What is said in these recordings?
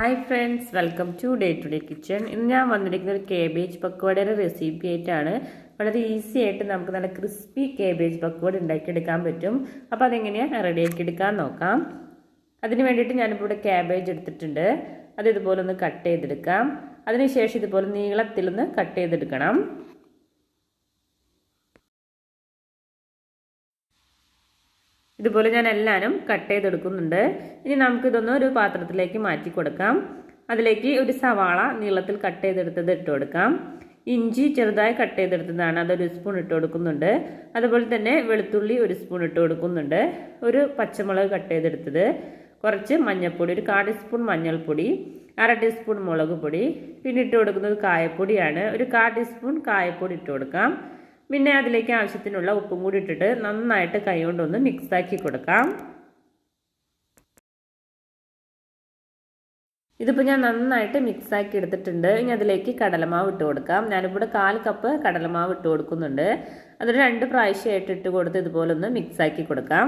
Hi friends welcome to day to day kitchen ഇന്ന് ഞാൻ വന്നിരിക്കുന്ന ഒരു കേബേജ് പക്വടയുടെ റെസിപ്പി ആയിട്ടാണ്. വളരെ ഈസി ആയിട്ട് നമുക്ക് നല്ല ക്രിസ്പി കേബേജ് പക്വട ഉണ്ടാക്കിയെടുക്കാൻ പറ്റും. അപ്പോൾ അതെങ്ങനെയാണ് റെഡിയാക്കി എടുക്കാൻ നോക്കാം. അതിന് വേണ്ടിയിട്ട് ഞാനിപ്പോൾ ഇവിടെ ക്യാബേജ് എടുത്തിട്ടുണ്ട്. അത് ഇതുപോലെ ഒന്ന് കട്ട് ചെയ്തെടുക്കാം. അതിനുശേഷം ഇതുപോലെ നീളത്തിലൊന്ന് കട്ട് ചെയ്തെടുക്കണം. ഇതുപോലെ ഞാൻ എല്ലാവരും കട്ട് ചെയ്തെടുക്കുന്നുണ്ട്. ഇനി നമുക്കിതൊന്ന് ഒരു പാത്രത്തിലേക്ക് മാറ്റി കൊടുക്കാം. അതിലേക്ക് ഒരു സവാള നീളത്തിൽ കട്ട് ചെയ്തെടുത്തത് ഇട്ട് കൊടുക്കാം. ഇഞ്ചി ചെറുതായി കട്ട് ചെയ്തെടുത്തതാണ്. അതൊരു സ്പൂൺ ഇട്ട് കൊടുക്കുന്നുണ്ട്. അതുപോലെ തന്നെ വെളുത്തുള്ളി ഒരു സ്പൂൺ ഇട്ട് കൊടുക്കുന്നുണ്ട്. ഒരു പച്ചമുളക് കട്ട് ചെയ്തെടുത്തത്. കുറച്ച് മഞ്ഞൾപ്പൊടി ഒരു കാൽ ടീസ്പൂൺ മഞ്ഞൾപ്പൊടി അര ടീസ്പൂൺ മുളക് പൊടി. പിന്നെ ഇട്ട് കൊടുക്കുന്നത് കായപ്പൊടിയാണ്. ഒരു കാൽ ടീസ്പൂൺ കായപ്പൊടി ഇട്ട് കൊടുക്കാം. പിന്നെ അതിലേക്ക് ആവശ്യത്തിനുള്ള ഉപ്പും കൂടി ഇട്ടിട്ട് നന്നായിട്ട് കൈ കൊണ്ടൊന്ന് മിക്സാക്കി കൊടുക്കാം. ഇതിപ്പോൾ ഞാൻ നന്നായിട്ട് മിക്സാക്കി എടുത്തിട്ടുണ്ട്. ഇനി അതിലേക്ക് കടലമാവ് ഇട്ട് കൊടുക്കാം. ഞാനിവിടെ കാൽ കപ്പ് കടലമാവ് ഇട്ട് കൊടുക്കുന്നുണ്ട്. അതൊരു രണ്ട് പ്രാവശ്യമായിട്ട് ഇട്ട് കൊടുത്ത് ഇതുപോലെ ഒന്ന് മിക്സാക്കി കൊടുക്കാം.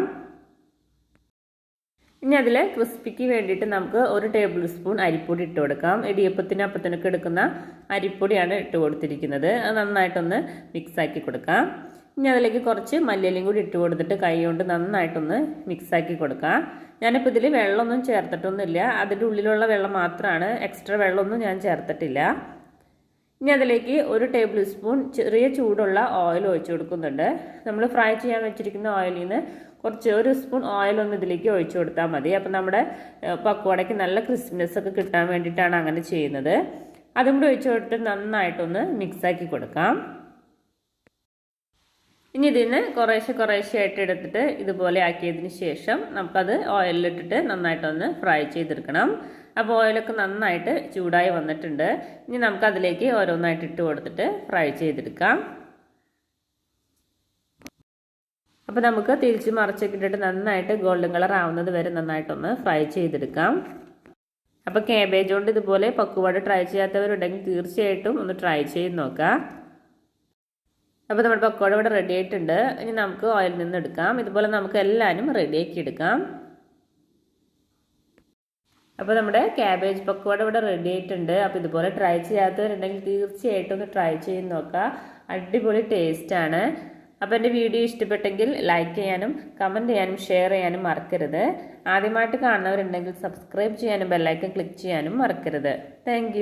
ഇനി അതിൽ ക്രിസ്പിക്ക് വേണ്ടിയിട്ട് നമുക്ക് ഒരു ടേബിൾ സ്പൂൺ അരിപ്പൊടി ഇട്ട് കൊടുക്കാം. ഇടിയപ്പത്തിന് അപ്പത്തിനൊക്കെ എടുക്കുന്ന അരിപ്പൊടിയാണ് ഇട്ട് കൊടുത്തിരിക്കുന്നത്. അത് നന്നായിട്ടൊന്ന് മിക്സാക്കി കൊടുക്കാം. ഇനി അതിലേക്ക് കുറച്ച് മല്ലിയിലും കൂടി ഇട്ട് കൊടുത്തിട്ട് കൈ കൊണ്ട് നന്നായിട്ടൊന്ന് മിക്സാക്കി കൊടുക്കാം. ഞാനിപ്പോൾ ഇതിൽ വെള്ളമൊന്നും ചേർത്തിട്ടൊന്നുമില്ല. അതിന്റെ ഉള്ളിലുള്ള വെള്ളം മാത്രമാണ്. എക്സ്ട്രാ വെള്ളമൊന്നും ഞാൻ ചേർത്തിട്ടില്ല. ഇനി അതിലേക്ക് ഒരു ടേബിൾ സ്പൂൺ ചെറിയ ചൂടുള്ള ഓയിൽ ഒഴിച്ചു കൊടുക്കുന്നുണ്ട്. നമ്മൾ ഫ്രൈ ചെയ്യാൻ വെച്ചിരിക്കുന്ന ഓയിലിൽ നിന്ന് കുറച്ച് ഒരു സ്പൂൺ ഓയിൽ ഒന്ന് ഇതിലേക്ക് ഒഴിച്ചു കൊടുത്താൽ മതി. അപ്പം നമ്മുടെ പക്കോടയ്ക്ക് നല്ല ക്രിസ്പിനെസ് ഒക്കെ കിട്ടാൻ വേണ്ടിയിട്ടാണ് അങ്ങനെ ചെയ്യുന്നത്. അതും കൂടി ഒഴിച്ചു കൊടുത്ത് നന്നായിട്ടൊന്ന് മിക്സാക്കി കൊടുക്കാം. ഇനി ഇതിന് കുറേശ്ശെ കുറേശ്ശെ ആയിട്ട് എടുത്തിട്ട് ഇതുപോലെ ആക്കിയതിന് ശേഷം നമുക്കത് ഓയിലിട്ടിട്ട് നന്നായിട്ടൊന്ന് ഫ്രൈ ചെയ്തെടുക്കണം. അപ്പോൾ ഓയിലൊക്കെ നന്നായിട്ട് ചൂടായി വന്നിട്ടുണ്ട്. ഇനി നമുക്കതിലേക്ക് ഓരോന്നായിട്ട് ഇട്ട് കൊടുത്തിട്ട് ഫ്രൈ ചെയ്തെടുക്കാം. അപ്പോൾ നമുക്ക് തിരിച്ച് മറിച്ചൊക്കെ ഇട്ടിട്ട് നന്നായിട്ട് ഗോൾഡൻ കളർ ആവുന്നത് വരെ നന്നായിട്ടൊന്ന് ഫ്രൈ ചെയ്തെടുക്കാം. അപ്പോൾ കാബേജ് കൊണ്ട് ഇതുപോലെ പക്കുവാട് ട്രൈ ചെയ്യാത്തവരുണ്ടെങ്കിൽ തീർച്ചയായിട്ടും ഒന്ന് ട്രൈ ചെയ്ത് നോക്കാം. അപ്പോൾ നമ്മുടെ പക്കോട ഇവിടെ റെഡി ആയിട്ടുണ്ട്. ഇനി നമുക്ക് ഓയിൽ നിന്ന് എടുക്കാം. ഇതുപോലെ നമുക്ക് എല്ലാവരും റെഡിയാക്കി എടുക്കാം. അപ്പോൾ നമ്മുടെ ക്യാബേജ് പക്കോട ഇവിടെ റെഡി ആയിട്ടുണ്ട്. അപ്പോൾ ഇതുപോലെ ട്രൈ ചെയ്യാത്തവരുണ്ടെങ്കിൽ തീർച്ചയായിട്ടും ഒന്ന് ട്രൈ ചെയ്ത് നോക്കാം. അടിപൊളി ടേസ്റ്റാണ് അപ്പോൾ എന്റെ വീഡിയോ ഇഷ്ടപ്പെട്ടെങ്കിൽ ലൈക്ക് ചെയ്യാനും കമന്റ് ചെയ്യാനും ഷെയർ ചെയ്യാനും മറക്കരുത്. ആദ്യമായിട്ട് കാണുന്നവരുണ്ടെങ്കിൽ സബ്സ്ക്രൈബ് ചെയ്യാനും ബെല്ലൈക്കൺ ക്ലിക്ക് ചെയ്യാനും മറക്കരുത്. താങ്ക്